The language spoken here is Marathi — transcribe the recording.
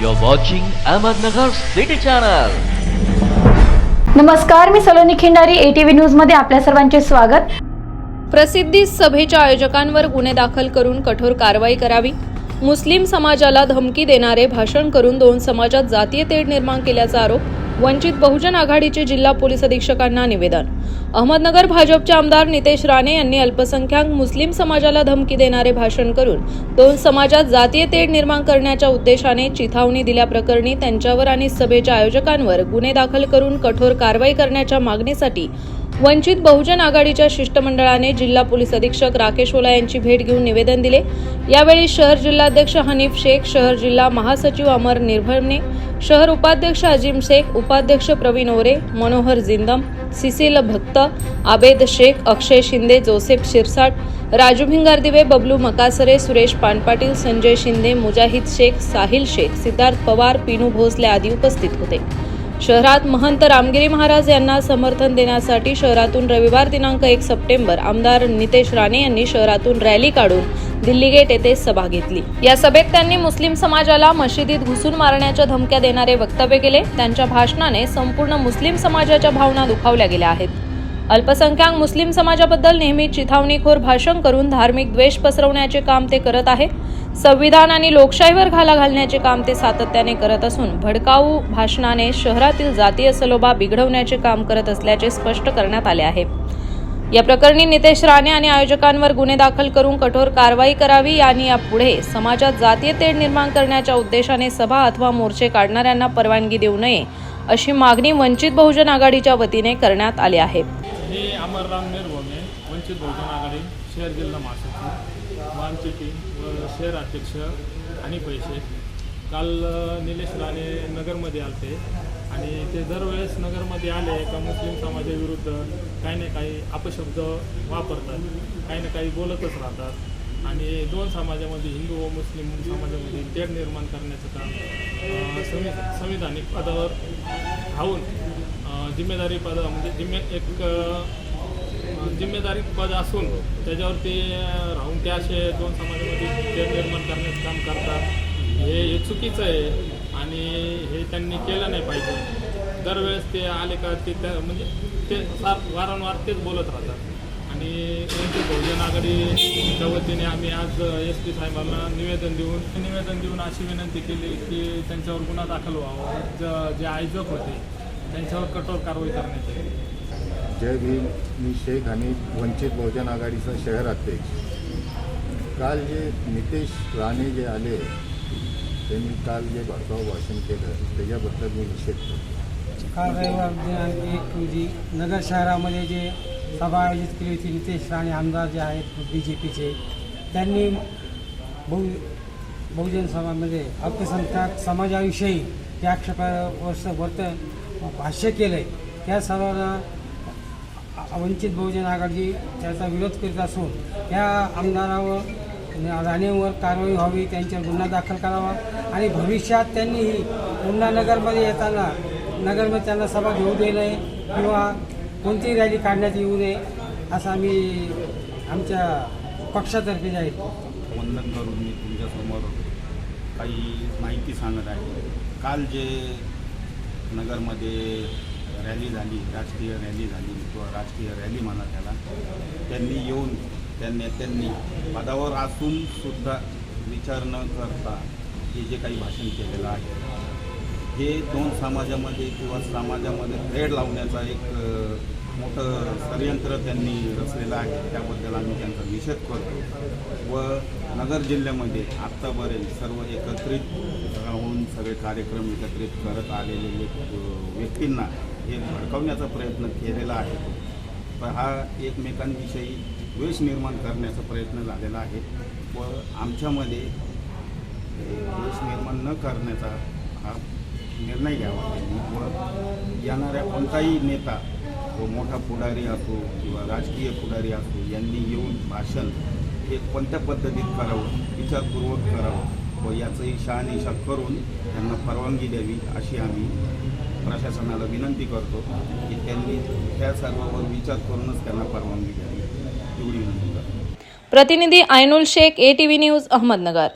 You're watching Ahmednagar City Channel. नमस्कार मी सलोनी खिंडारी एटीव्ही न्यूजमध्ये आपल्या सर्वांचे स्वागत. प्रसिद्धी सभेच्या आयोजकांवर गुन्हे दाखल करून कठोर कारवाई करावी. मुस्लिम समाजाला धमकी देणारे भाषण करून दोन समाजात जातीय तेढ निर्माण केल्याचा आरोप. वंचित बहुजन आघाडीचे जिल्हा पोलीस अधीक्षकांना निवेदन. अहमदनगर भाजपचे आमदार नितेश राणे यांनी अल्पसंख्याक मुस्लिम समाजाला धमकी देणारे भाषण करून दोन समाजात जातीय तेढ निर्माण करण्याच्या उद्देशाने चिथावणी दिल्याप्रकरणी त्यांच्यावर आणि सभेच्या आयोजकांवर गुन्हे दाखल करून कठोर कारवाई करण्याच्या मागणीसाठी वंचित बहुजन आघाडीच्या शिष्टमंडळाने जिल्हा पोलीस अधीक्षक राकेश ओला यांची भेट घेऊन निवेदन दिले. यावेळी शहर जिल्हाध्यक्ष हनीफ शेख शहर जिल्हा महासचिव अमर निर्भरणे शहर उपाध्यक्ष अजिम शेख उपाध्यक्ष प्रवीण ओरे Manohar Jindam Cecil Bhakt Abed Shaikh Akshay Shinde Joseph Shirsat Raju Bhingardive Bablu Makasare Suresh Panpatil Sanjay Shinde मुजाहिद शेख साहिल शेख सिद्धार्थ पवार पिनू भोसले आदी उपस्थित होते. शहरात महंत रामगिरी महाराज यांना समर्थन देण्यासाठी शहरातून रविवार दिनांक एक सप्टेंबर आमदार नितेश राणे यांनी शहरातून रॅली काढून दिल्ली गेट येथे सभा घेतली. या सभेत त्यांनी मुस्लिम समाजाला मशिदीत घुसून मारण्याच्या धमक्या देणारे वक्तव्य केले. त्यांच्या भाषणाने संपूर्ण मुस्लिम समाजाच्या भावना दुखावल्या गेल्या आहेत. अल्पसंख्याक मुस्लिम समाजाबद्दल नेहमी चिथावणीखोर भाषण करून धार्मिक द्वेष पसरवण्याचे काम ते करत आहे. संविधान आणि लोकशाहीवर घाला घालण्याचे काम ते सातत्याने करत असून भडकाऊ भाषणाने शहरातील जातीय सलोबा बिघडवण्याचे काम करत असल्याचे स्पष्ट करण्यात आले आहे. या प्रकरणी नितेश राणे आणि आयोजकांवर गुन्हे दाखल करून कठोर कारवाई करावी आणि यापुढे समाजात जातीय तेढ निर्माण करण्याच्या उद्देशाने सभा अथवा मोर्चे काढणाऱ्यांना परवानगी देऊ नये अशी मागणी वंचित बहुजन आघाडीच्या वतीने करण्यात आली आहे. वंचित बहुजन आघाडी शहर जिल्हा महासचिव आमची टीम व शहर अध्यक्ष आणि पैसे. काल निलेश राणे नगरमध्ये आले आणि ते दरवेळेस नगरमध्ये आले का मुस्लिम समाजाविरुद्ध काही ना काही अपशब्द वापरतात काही ना काही बोलतच राहतात. आणि दोन समाजामध्ये हिंदू व मुस्लिम समाजामध्ये तेढ निर्माण करण्याचं काम संवि संविधानिक पदावर राहून जिम्मेदारी पद म्हणजे जिम्मे एक जिम्मेदारी पद असून त्याच्यावरती राहून ते असे दोन समाजामध्ये खेळ निर्माण करण्याचं काम करतात. हे हे चुकीचं आहे आणि हे त्यांनी केलं नाही पाहिजे. दरवेळेस ते आले का ते त्या म्हणजे ते सार वारंवार तेच बोलत राहतात. आणि वंचित बहुजन आघाडीच्या वतीने आम्ही आज एस पी साहेबांना निवेदन देऊन निवेदन देऊन अशी विनंती केली की त्यांच्यावर गुन्हा दाखल व्हावा. ज जे आयोजक होते त्यांच्यावर कठोर कारवाई करण्यात येईल. जय भीम. मी शेख आणि वंचित बहुजन आघाडीचा शहर अध्यक्ष. काल जे नितेश राणे जे आले त्यांनी काल जे भडकाव भाषण केलं त्याच्याबद्दल मी निषेध करतो. काल रविवार दिनांक एक रोजी नगर शहरामध्ये जे सभा आयोजित केली होती नितेश राणे आमदार जे आहेत बी जे पीचे त्यांनी बहु बहुजन समाजामध्ये अल्पसंख्याक समाजाविषयी त्या आक्षेपावर्ष वर्तन भाष्य केलं आहे त्या सर्वांना वंचित बहुजन आघाडी त्याचा विरोध करीत असून या आमदारावर राणेवर कारवाई व्हावी त्यांच्यावर गुन्हा दाखल करावा आणि भविष्यात त्यांनीही पुन्हा नगरमध्ये येताना नगरमध्ये त्यांना सभा घेऊ दे नये किंवा कोणतीही रॅली काढण्यात येऊ नये असं आम्ही आमच्या पक्षातर्फे जाहीर वंदन करून मी तुमच्यासमोर काही माहिती सांगत आहे. काल जे नगरमध्ये रॅली झाली राजकीय रॅली झाली किंवा राजकीय रॅली म्हणा त्याला त्यांनी येऊन त्या नेत्यांनी पदावर असून सुद्धा विचार न करता हे जे काही भाषण केलेलं आहे हे दोन समाजामध्ये किंवा समाजामध्ये भेड लावण्याचा एक मोठं षडयंत्र त्यांनी रचलेलं आहे. त्याबद्दल आम्ही त्यांचा निषेध करतो. व नगर जिल्ह्यामध्ये आत्तापर्यंत सर्व एकत्रित राहून सगळे कार्यक्रम एकत्रित करत आलेले एक, व्यक्तींना हे भडकवण्याचा प्रयत्न केलेला आहे. पण हा एकमेकांविषयी द्वेष निर्माण करण्याचा प्रयत्न झालेला आहे. व आमच्यामध्ये द्वेष निर्माण न करण्याचा हा निर्णय घ्यावा व येणाऱ्या कोणताही नेता तो मोठा पुढारी असो किंवा राजकीय पुढारी असो यांनी येऊन भाषण हे कोणत्या पद्धतीत करावं विचारपूर्वक करावं व याचंही शहानिशा करून त्यांना परवानगी द्यावी अशी आम्ही प्रशासनाला विनंती करतो की त्यांनी त्या सर्वावर विचार करूनच त्यांना परवानगी द्यावी. एवढी विनंती करतो. प्रतिनिधी Ainul Shaikh A T V news Ahmednagar.